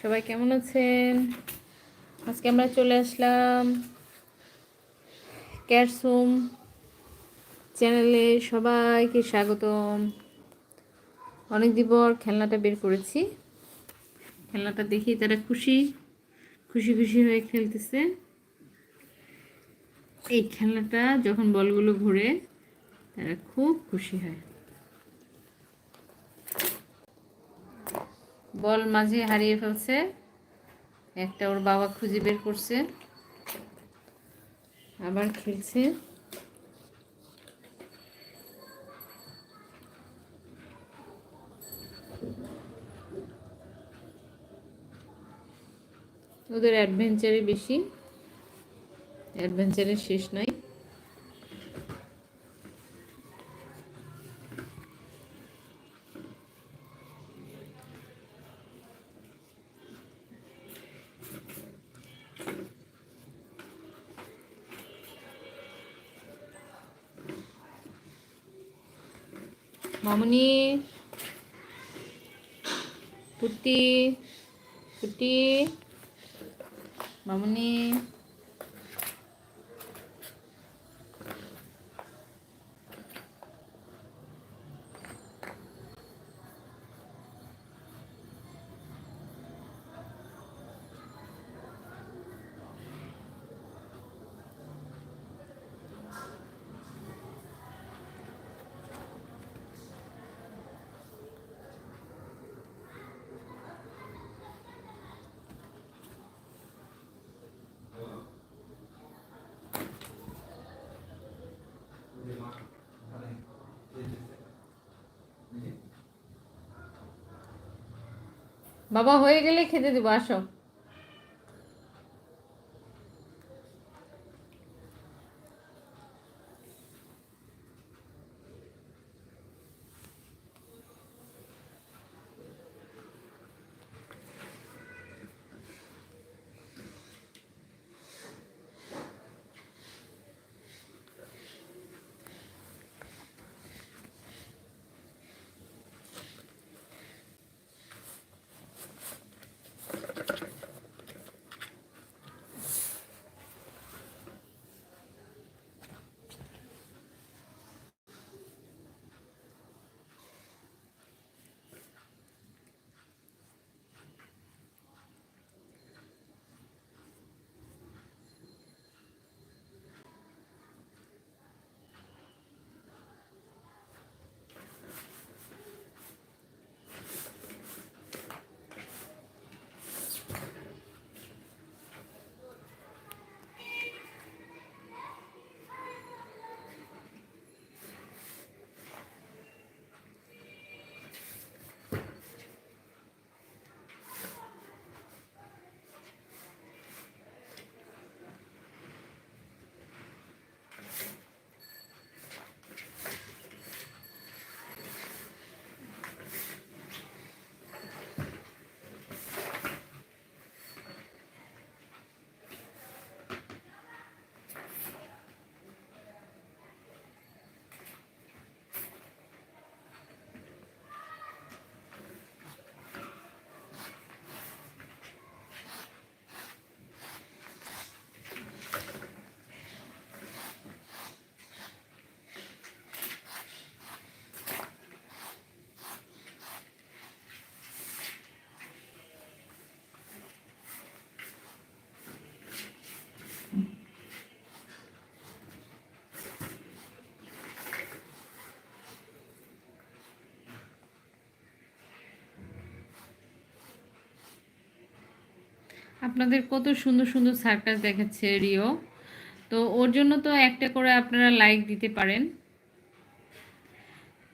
সবাই কেমন আছেন? আজকে আমরা চলে আসলাম ক্যারসুম চ্যানেলে সবাইকে স্বাগতম। অনেক দিন পর খেলনাটা বের করেছি। খেলনাটা দেখি তারা খুশি খুশি খুশি হয়ে খেলতেছে। এই খেলনাটা যখন বলগুলো ঘুরে তারা খুব খুশি হয়। বল মাঝে হারিয়ে ফেলছে। একটা ওর বাবা খুঁজে বের করছে। আবার খেলছে। ওদের অ্যাডভেঞ্চারই বেশি। অ্যাডভেঞ্চারের শেষ নাই। মামুনি পুটি পুটি মামুনি বাবা হয়ে গেলে খেতে দেবো আসো। আপনাদের কত সুন্দর সুন্দর সার্কাস দেখাচ্ছে রিও। তো ওর জন্য তো একটা করে আপনারা লাইক দিতে পারেন।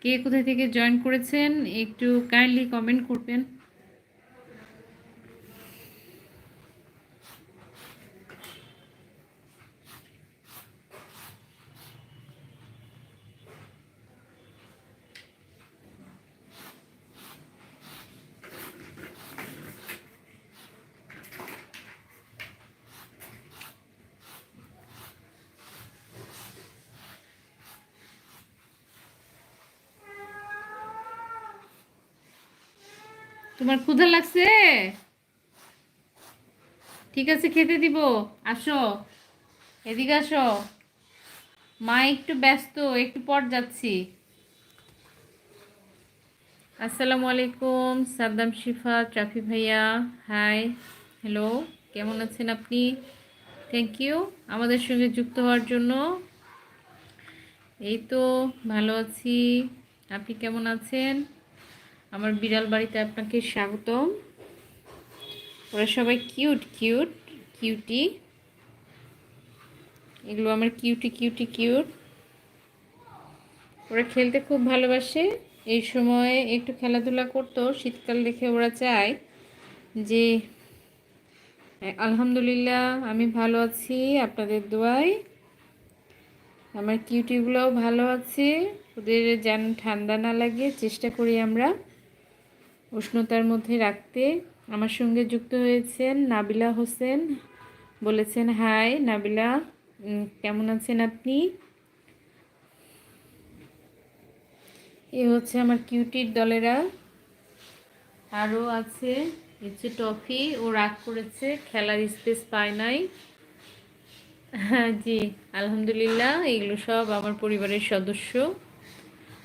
কে কোথায় থেকে জয়েন করেছেন, একটু কাইন্ডলি কমেন্ট করবেন। তোমার ক্ষুধা লাগছে? ঠিক আছে, খেতে দিব। আসো। এদিকে আসো। মা একটু ব্যস্ত, একটু পর যাচ্ছি। আসসালামু আলাইকুম, সাদ্দাম শিফা, ট্রাফি ভাইয়া। হাই হ্যালো কেমন আছেন আপনি? থ্যাংক ইউ আমাদের সঙ্গে যুক্ত হওয়ার জন্য। এই তো, ভালো আছি। আপনি কেমন আছেন? আমার বিড়াল বাড়িতে আপনাকে স্বাগতম। ওরা সবাই কিউট কিউট, কিউটি। এগুলো আমার কিউটি কিউটি, কিউট। ওরা খেলতে খুব ভালোবাসে। এই সময় একটু খেলাধুলা করতো, শীতকাল দেখে ওরা চায় যে আলহামদুলিল্লাহ, আমি ভালো আছি, আপনাদের দোয়ায়। আমার কিউটিগুলোও ভালো আছে। ওদের যেন ঠান্ডা না লাগে, চেষ্টা করি আমরা। উষ্ণতার মধ্যে রাখতে আমার সঙ্গে যুক্ত হয়েছেন নাবিলা হোসেন। বলেছেন, হাই নাবিলা কেমন আছেন আপনি? এ হচ্ছে আমার কিউটির দলেরা। আরও আছে হচ্ছে টফি। ও রাগ করেছে, খেলার স্পেস পায় নাই। হ্যাঁ জি, আলহামদুলিল্লাহ, এগুলো সব আমার পরিবারের সদস্য।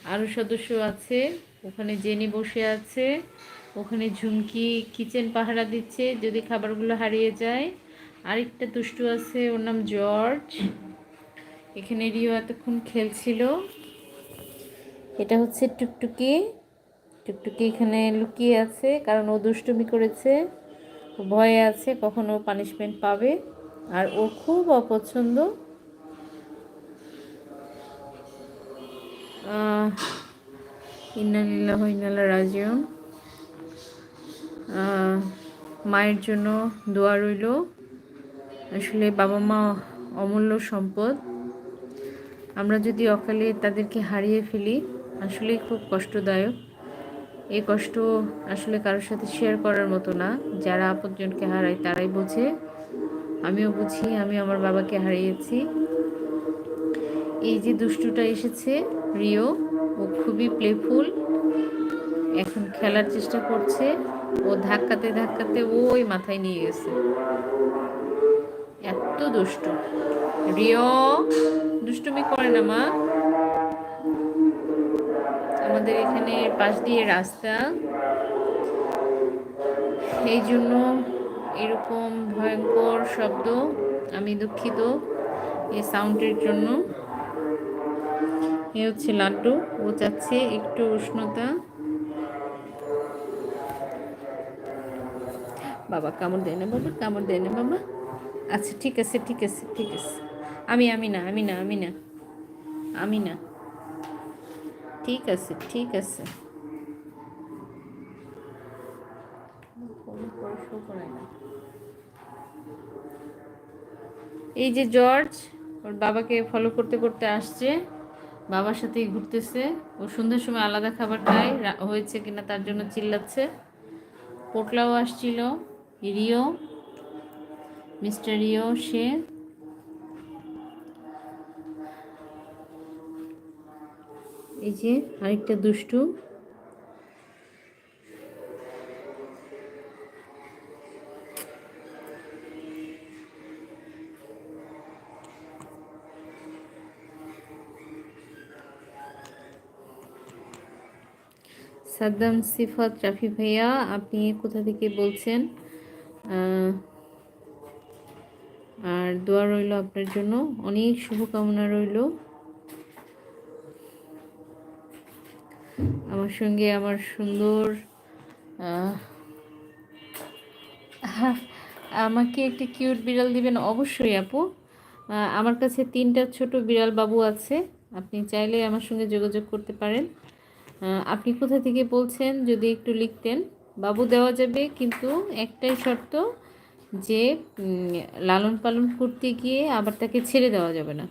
আরও সদস্য আছে। ওখানে জেনি বসে আছে, ওখানে ঝুমকি কিচেন পাহারা দিচ্ছে, যদি খাবারগুলো হারিয়ে যায়। আরেকটা দুষ্টু আছে, ওর নাম জর্জ। এখানে রিও এতক্ষণ খেলছিল। এটা হচ্ছে টুকটুকি। টুকটুকি এখানে লুকিয়ে আছে, কারণ ও দুষ্টুমি করেছে। ভয়ে আছে, কখনো পানিশমেন্ট পাবে। আর ও খুব অপছন্দ। ইন্নালিল্লাহ ইন্নাল্লাহ রাজিউন। মায়ের জন্য দোয়া রইল। আসলে বাবা মা অমূল্য সম্পদ। আমরা যদি অকালে তাদেরকে হারিয়ে ফেলি আসলেই খুব কষ্টদায়ক। এই কষ্ট আসলে কারোর সাথে শেয়ার করার মতো না। যারা আপনজনকে হারায় তারাই বোঝে। আমিও বুঝি, আমি আমার বাবাকে হারিয়েছি। এই যে দুষ্টুটা এসেছে, রিও ও খুবই প্লেফুল এখন খেলার চেষ্টা করছে। ও ধাক্কাতে ধাক্কাতে ওই মাথায় নিয়ে গেছে। এত দুষ্টু। রিও, দুষ্টুমি করে না মা। আমাদের এখানে পাশ দিয়ে রাস্তা। এই জন্য এরকম ভয়ঙ্কর শব্দ। আমি দুঃখিত এই সাউন্ডের জন্য। এ হচ্ছে লাড্ডু ও চাচ্ছে একটু উষ্ণতা। বাবা, কামড় দেয় না বাবা, কামড় দেয় না বাবা। আচ্ছা ঠিক আছে ঠিক আছে ঠিক আছে। আমি আমি না আমি না আমি না আমি না। ঠিক আছে ঠিক আছে। এই যে জর্জ, ওর বাবাকে ফলো করতে করতে আসছে। বাবার সাথেই ঘুরতেছে। ও সন্ধ্যার সময় আলাদা খাবার খায়। হয়েছে কিনা তার জন্য চিল্লাচ্ছে। পোটলাও আসছিল। রিও, মিস্টার রিও, সে। এই যে আরেকটা দুষ্টু। সাদ্দাম সিফাত রাফি ভাইয়া, আপনি কোথা থেকে বলছেন? আর দোয়া রইল আপনার জন্য। অনেক শুভকামনা রইল। আমার সঙ্গে আমার সুন্দর আমাকে একটি কিউট বিড়াল দিবেন অবশ্যই আপু। আমার কাছে তিনটা ছোট বিড়াল বাবু আছে। আপনি চাইলে আমার সঙ্গে যোগাযোগ করতে পারেন। আপনি কোথা থেকে বলছেন? যদি একটু লিখতেন। বাবু দেওয়া যাবে, কিন্তু একটাই শর্ত যে লালন পালন করতে গিয়ে আবার তাকে ছেড়ে দেওয়া যাবে না।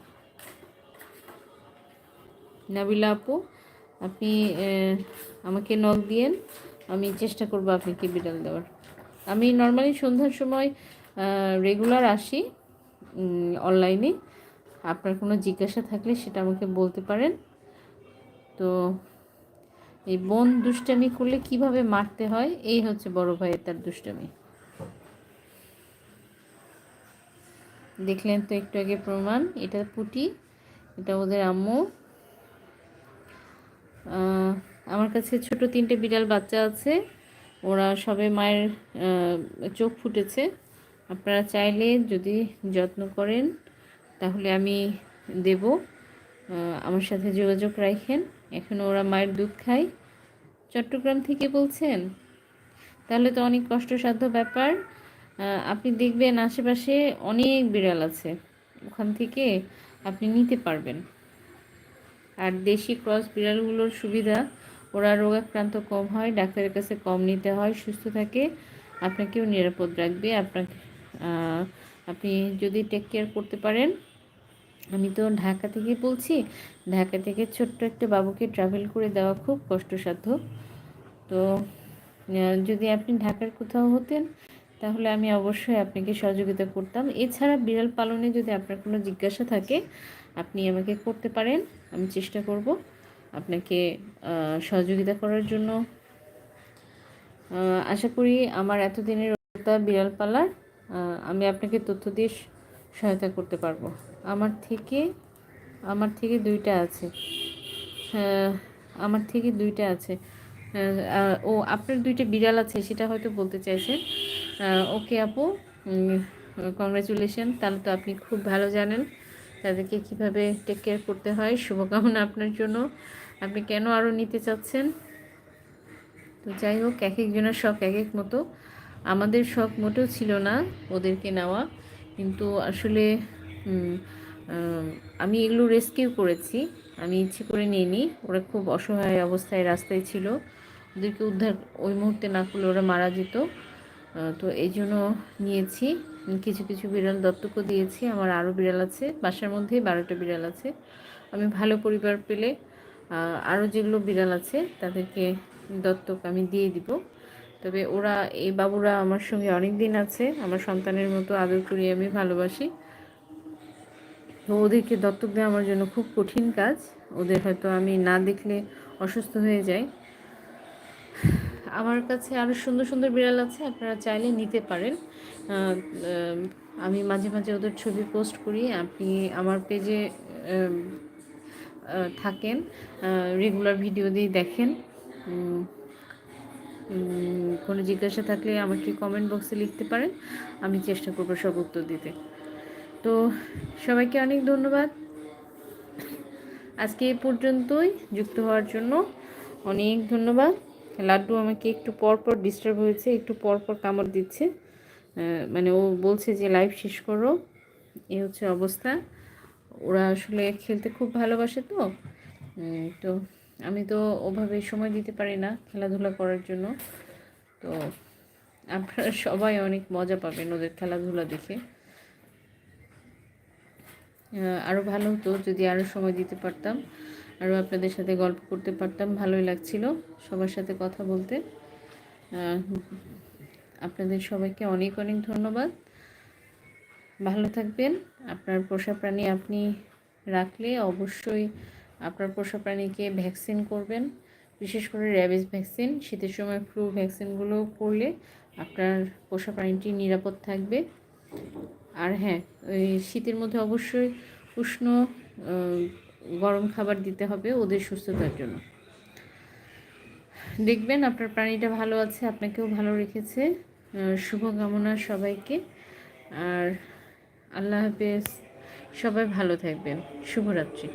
নাবিলা আপু, আপনি আমাকে নখ দিয়েন। আমি চেষ্টা করব আপনাকে বিড়াল দেওয়ার। আমি নর্মালি সন্ধ্যার সময় রেগুলার আসি অনলাইনে আপনার কোনো জিজ্ঞাসা থাকলে সেটা আমাকে বলতে পারেন। তো এই বোন দুষ্টামি করলে কীভাবে মারতে হয়? এই হচ্ছে বড় ভাইয়ের তার দুষ্টামি। দেখলেন তো একটু আগে প্রমাণ, এটা পুটি, এটা ওদের আম্মু। আমার কাছে ছোট তিনটে বিড়াল বাচ্চা আছে, ওরা সবে মায়ের চোখ ফুটেছে। আপনারা চাইলে যদি যত্ন করেন, তাহলে আমি দেব। আমার সাথে যোগাযোগ রাখেন। এখন ওরা মায়ের দুধ খায়। চট্টগ্রাম থেকে বলছেন, তাহলে তো অনেক কষ্টসাধ্য ব্যাপার। আপনি দেখবেন আশেপাশে অনেক বিড়াল আছে। ওখান থেকে আপনি নিতে পারবেন। আর দেশি ক্রস বিড়ালগুলোর সুবিধা, ওরা রোগাক্রান্ত কম হয়, ডাক্তারের কাছে কম নিতে হয়, সুস্থ থাকে, আপনাকেও নিরাপদ রাখবে। আপনাকে আপনি যদি টেক কেয়ার করতে পারেন আমি তো ঢাকা থেকে বলছি, ঢাকা থেকে ছোট্ট একটা বাবুকে ট্রাভেল করে দেওয়া খুব কষ্টসাধ্য। তো যদি আপনি ঢাকার কোথাও হতেন, তাহলে আমি অবশ্যই আপনাকে সহযোগিতা করতাম। এছাড়া বিড়াল পালনে যদি আপনার কোনো জিজ্ঞাসা থাকে, আপনি আমাকে করতে পারেন, আমি চেষ্টা করব আপনাকে সহযোগিতা করার জন্য। আশা করি আমার এতদিনের বিড়াল পালার আমি আপনাকে তথ্য দিয়ে সহায়তা করতে পারব। আমার থেকে আমার থেকে দুইটা আছে। হ্যাঁ, আমার থেকে দুইটা আছে। হ্যাঁ, ও আপনার দুইটা বিড়াল আছে সেটা হয়তো বলতে চাইছেন। ওকে আপু কংগ্রাচুলেশন তাহলে তো আপনি খুব ভালো জানেন। তাদেরকে কীভাবে টেক কেয়ার করতে হয় শুভকামনা আপনার জন্য। আপনি কেন আরও নিতে চাচ্ছেন? তো যাই হোক এক একজনের শখ এক এক মতো। আমাদের শখ মোটেও ছিল না ওদেরকে নেওয়া। কিন্তু আসলে আমি এগুলো রেস্কিউ করেছি। আমি ইচ্ছে করে নিইনি। ওরা খুব অসহায় অবস্থায় রাস্তায় ছিল। ওদেরকে উদ্ধার ওই মুহূর্তে না করলে ওরা মারা যেত। তো এই জন্য নিয়েছি। কিছু কিছু বিড়াল দত্তকও দিয়েছি। আমার আরও বিড়াল আছে। বাসার মধ্যেই বারোটা বিড়াল আছে। আমি ভালো পরিবার পেলে আরও যেগুলো বিড়াল আছে, তাদেরকে দত্তক আমি দিয়ে দিব। তবে ওরা, এই বাবুরা আমার সঙ্গে অনেক দিন আছে। আমার সন্তানের মতো আদর করি আমি ভালোবাসি। ওদেরকে দত্তক দেওয়া আমার জন্য খুব কঠিন কাজ। ওদের হয়তো আমি না দেখলে অসুস্থ হয়ে যাই। আমার কাছে আরও সুন্দর সুন্দর বিড়াল আছে, আপনারা চাইলে নিতে পারেন। আমি মাঝে মাঝে ওদের ছবি পোস্ট করি। আপনি আমার পেজে থাকেন রেগুলার ভিডিও দিয়ে দেখেন। কোনো জিজ্ঞাসা থাকলে আমাকে কমেন্ট বক্সে লিখতে পারেন। আমি চেষ্টা করব সব উত্তর দিতে। তো সবাইকে অনেক ধন্যবাদ। আজকে এ পর্যন্তই যুক্ত হওয়ার জন্য অনেক ধন্যবাদ। লাড্ডু আমাকে একটু পর পর ডিস্টার্ব হয়েছে, একটু পর পর কামড় দিচ্ছে। মানে ও বলছে যে লাইভ শেষ করো। এ হচ্ছে অবস্থা। ওরা আসলে খেলতে খুব ভালোবাসে তো। তো আমি তো ওভাবে সময় দিতে পারি না খেলাধুলা করার জন্য। তো আপনারা সবাই অনেক মজা পাবেন ওদের খেলাধুলা দেখে। আরও ভালো হতো যদি আরও সময় দিতে পারতাম আরও আপনাদের সাথে গল্প করতে পারতাম, ভালোই লাগছিল সবার সাথে কথা বলতে। আপনাদের সবাইকে অনেক অনেক ধন্যবাদ। ভালো থাকবেন। আপনার পোষা প্রাণী আপনি রাখলে অবশ্যই আপনার পোষা প্রাণীকে ভ্যাকসিন করবেন, বিশেষ করে র্যাবিস ভ্যাকসিন। শীতের সময় ফ্লু ভ্যাকসিনগুলো করলে আপনার পোষা প্রাণীটি নিরাপদ থাকবে। আর হ্যাঁ ওই শীতের মধ্যে অবশ্যই উষ্ণ গরম খাবার দিতে হবে ওদের সুস্থতার জন্য। দেখবেন আপনার প্রাণীটা ভালো আছে, আপনাকেও ভালো রেখেছে। শুভকামনা সবাইকে। আর আল্লাহ হাফেজ। সবাই ভালো থাকবেন। শুভরাত্রি।